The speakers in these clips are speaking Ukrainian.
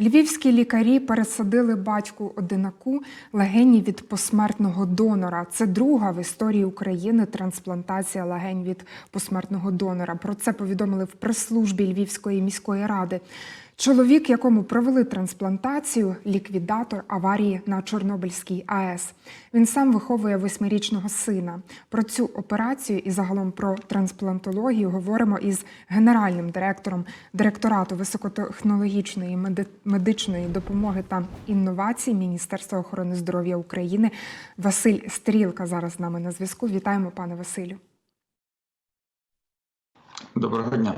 Львівські лікарі пересадили батьку одинаку легені від посмертного донора. Це друга в історії України трансплантація легень від посмертного донора. Про це повідомили в прес-службі Львівської міської ради. Чоловік, якому провели трансплантацію, ліквідатор аварії на Чорнобильській АЕС. Він сам виховує восьмирічного сина. Про цю операцію і загалом про трансплантологію говоримо із генеральним директором директорату високотехнологічної медичної допомоги та інновацій Міністерства охорони здоров'я України Василь Стрілка. Зараз з нами на зв'язку. Вітаємо, пане Василю. Доброго дня.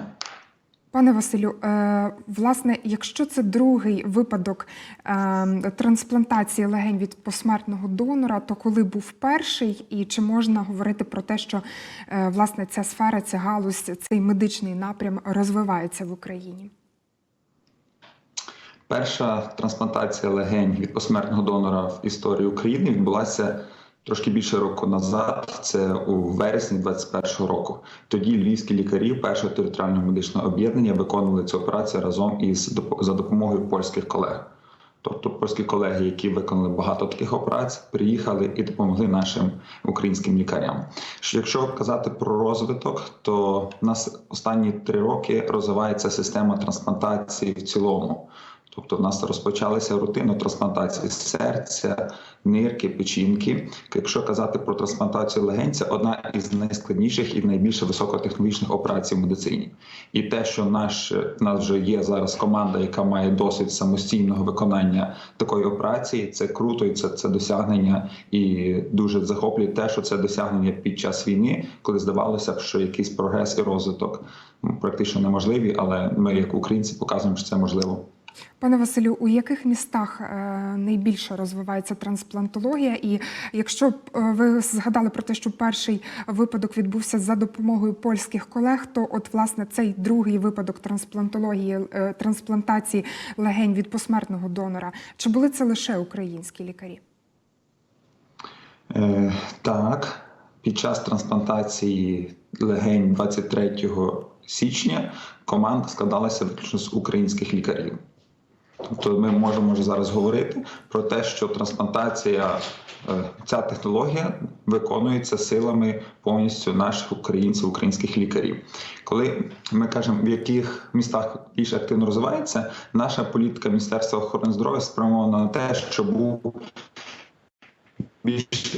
Пане Василю, е, власне, якщо це другий випадок е, трансплантації легень від посмертного донора, то коли був перший, і чи можна говорити про те, що е, власне ця сфера, ця галузь, цей медичний напрям розвивається в Україні? Перша трансплантація легень від посмертного донора в історії України відбулася трошки більше року назад. Це у вересні 2021 року. Тоді львівські лікарі першого територіального медичного об'єднання виконували цю операцію разом із за допомогою польських колег. Тобто польські колеги, які виконали багато таких операцій, приїхали і допомогли нашим українським лікарям. Що Якщо казати про розвиток, то в нас останні три роки розвивається система трансплантації в цілому. Тобто в нас розпочалися рутинно трансплантації серця, нирки, печінки. Якщо казати про трансплантацію легень, це одна із найскладніших і найбільш високотехнологічних операцій в медицині. І те, що наш нас вже є зараз команда, яка має досвід самостійного виконання такої операції, це круто, і це, це досягнення, і дуже захоплює те, що це досягнення під час війни, коли здавалося б, що якийсь прогрес і розвиток практично неможливі, але ми, як українці, показуємо, що це можливо. Пане Василю, у яких містах е, найбільше розвивається трансплантологія? І якщо е, ви згадали про те, що перший випадок відбувся за допомогою польських колег, то от власне цей другий випадок трансплантології е, трансплантації легень від посмертного донора, чи були це лише українські лікарі? Е, так, під час трансплантації легень 23 січня команда складалася виключно з українських лікарів. Тобто ми можемо вже зараз говорити про те, що трансплантація, е, ця технологія виконується силами повністю наших українців, українських лікарів. Коли ми кажемо, в яких містах більш активно розвивається, наша політика Міністерства охорони здоров'я спрямована на те, щоб більш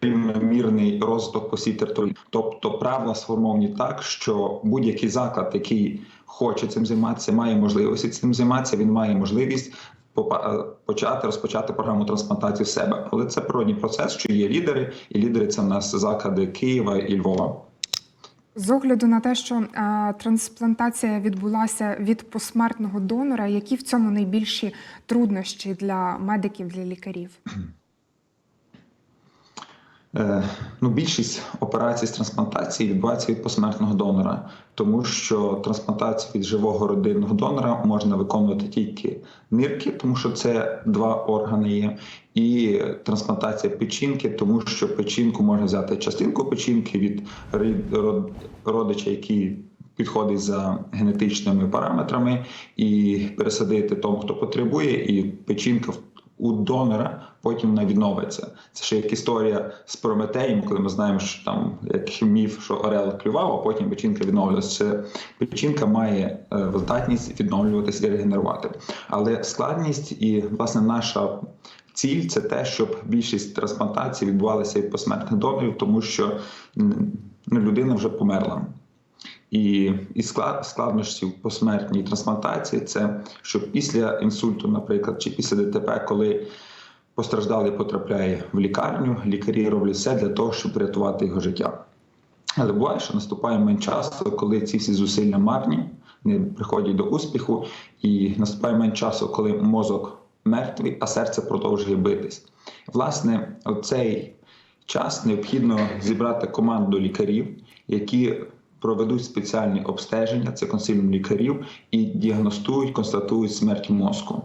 рівномірний розвиток по всій території. Тобто правила сформовані так, що будь-який заклад, який хоче цим займатися, має можливості цим займатися, він має можливість е, почати розпочати програму трансплантації в себе. Але це природній процес, що є лідери, і лідери це в нас заклади Києва і Львова. З огляду на те, що е, трансплантація відбулася від посмертного донора, які в цьому найбільші труднощі для медиків, для лікарів? Е, Ну, більшість операцій з трансплантації відбувається від посмертного донора, тому що трансплантацію від живого родинного донора можна виконувати тільки нирки, тому що це два органи є, і трансплантація печінки, тому що печінку можна взяти частинку печінки від родича, який підходить за генетичними параметрами, і пересадити тому, хто потребує, і печінка у донора потім вона відновиться. Це ще як історія з Прометеєм, коли ми знаємо, що там як міф, що Орел клював, а потім печінка відновлювалася. Печінка має е, здатність відновлюватися і регенерувати. Але складність і власне наша. Ціль це те, щоб більшість трансплантацій відбувалася від посмертних донорів, тому що ну, людина вже померла. І, і склад, складнощів посмертній трансплантації це що після інсульту, наприклад, чи після ДТП, коли постраждалий потрапляє в лікарню, лікарі роблять все для того, щоб врятувати його життя. Але буває, що наступає момент часу, коли ці всі зусилля марні, не приходять до успіху, і наступає момент часу, коли мозок мертвий, а серце продовжує битись. Власне, цей час необхідно зібрати команду лікарів, які проведуть спеціальні обстеження, це консиліум лікарів, і діагностують, констатують смерть мозку.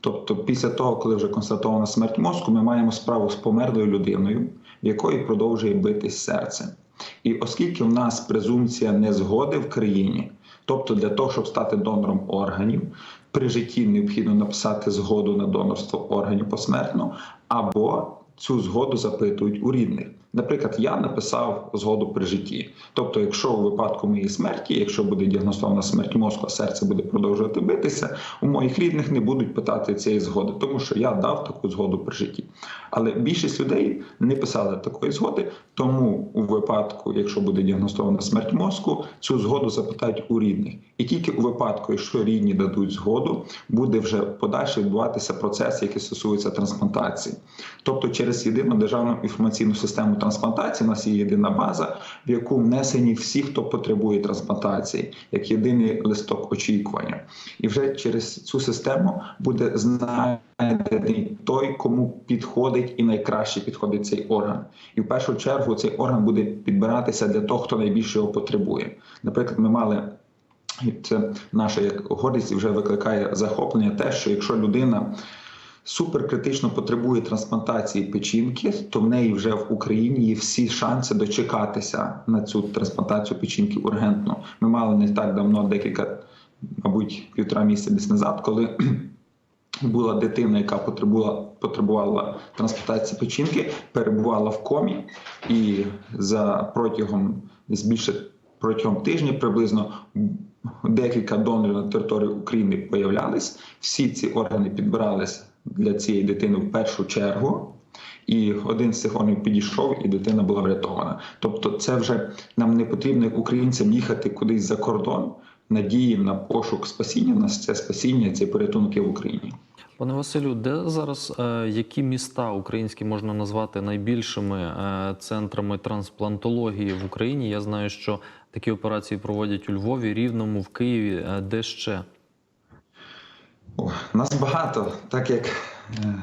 Тобто, після того, коли вже констатована смерть мозку, ми маємо справу з померлою людиною, в якої продовжує битись серце. І оскільки в нас презумпція незгоди в країні, Тобто, для того, щоб стати донором органів, при житті необхідно написати згоду на донорство органів посмертно, або цю згоду запитують у рідних. Наприклад, я написав згоду при житті. Тобто, якщо у випадку моєї смерті, якщо буде діагностована смерть мозку, а серце буде продовжувати битися, у моїх рідних не будуть питати цієї згоди, тому що я дав таку згоду при житті. Але більшість людей не писали такої згоди, тому у випадку, якщо буде діагностована смерть мозку, цю згоду запитають у рідних. І тільки у випадку, якщо рідні дадуть згоду, буде вже подальше відбуватися процес, який стосується трансплантації. Тобто, через єдину державну інформаційну систему трансплантації у нас є єдина база, в яку внесені всі, хто потребує трансплантації, як єдиний листок очікування. І вже через цю систему буде знайдений той, кому підходить і найкраще підходить цей орган. І в першу чергу цей орган буде підбиратися для того, хто найбільше його потребує. Наприклад, ми мали. І це наша як гордість вже викликає захоплення, те, що якщо людина суперкритично потребує трансплантації печінки, то в неї вже в Україні є всі шанси дочекатися на цю трансплантацію печінки ургентно. Ми мали не так давно, декілька, мабуть, півтора місяця десь назад, коли була дитина, яка потребувала, потребувала трансплантації печінки, перебувала в комі, і за протягом більше протягом тижня приблизно декілька донорів на території України появлялись. Всі ці органи підбирались для цієї дитини в першу чергу. І один з цих органів підійшов, і дитина була врятована. Тобто, це вже нам не потрібно як українцям їхати кудись за кордон, надії на пошук спасіння. Нас це спасіння, це порятунок є в Україні. Пане Василю, де зараз е, які міста українські можна назвати найбільшими е, центрами трансплантології в Україні? Я знаю, що такі операції проводять у Львові, Рівному, в Києві. Е, де ще? О, нас багато, так як е,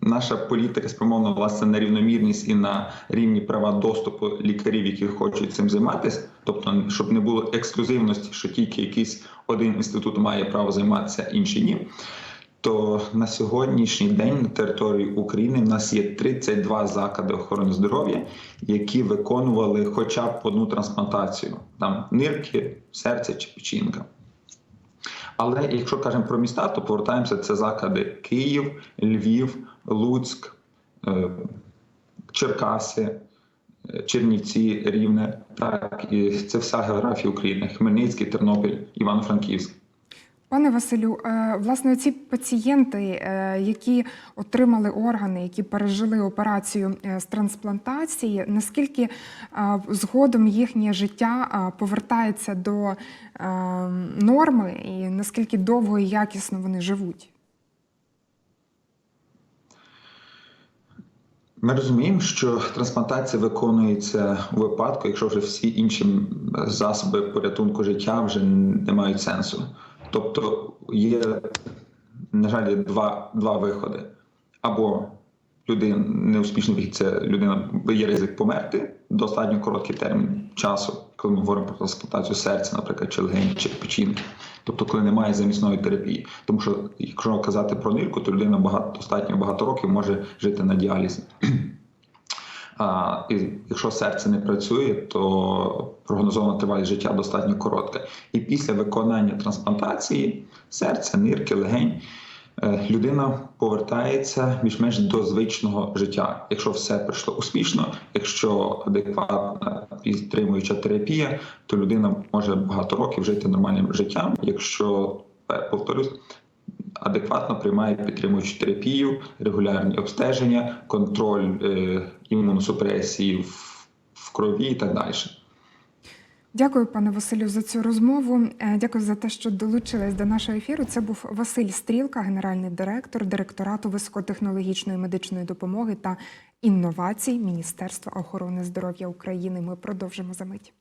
наша політика спрямована власне на рівномірність і на рівні права доступу лікарів, які хочуть цим займатися, тобто, щоб не було ексклюзивності, що тільки якийсь один інститут має право займатися, інші ні. То на сьогоднішній день на території України в нас є 32 заклади охорони здоров'я, які виконували хоча б одну трансплантацію там нирки, серця чи печінка. Але якщо кажемо про міста, то повертаємося це заклади Київ, Львів, Луцьк, е, Черкаси, е, Чернівці, Рівне. Так і це вся географія України: Хмельницький, Тернопіль, Івано-Франківськ. Пане Василю, е, власне, ці пацієнти, е, які отримали органи, які пережили операцію е, з трансплантації, наскільки згодом їхнє життя повертається до норми, і наскільки довго і якісно вони живуть? Ми розуміємо, що трансплантація виконується у випадку, якщо вже всі інші засоби порятунку життя вже не мають сенсу. Тобто є, на жаль, два, два виходи. Або людина неуспішний вихід, це людина є ризик померти достатньо короткий термін часу, коли ми говоримо про трансплантацію серця, наприклад, чи легень, чи печінки. Тобто, коли немає замісної терапії. Тому що, якщо казати про нирку, то людина багато достатньо багато років може жити на діалізі. А, і якщо серце не працює, то прогнозована тривалість життя достатньо коротка. І після виконання трансплантації серця, нирки, легень, е, людина повертається більш-менш до звичного життя. Якщо все пройшло успішно, якщо адекватна підтримуюча терапія, то людина може багато років жити нормальним життям. Якщо е, повторюсь, адекватно приймає підтримуючу терапію, регулярні обстеження, контроль е, імуносупресії в, в крові і так далі. Дякую, пане Василю, за цю розмову. Е, Дякую за те, що долучились до нашого ефіру. Це був Василь Стрілка, генеральний директор директорату високотехнологічної медичної допомоги та інновацій Міністерства охорони здоров'я України. Ми продовжимо за мить.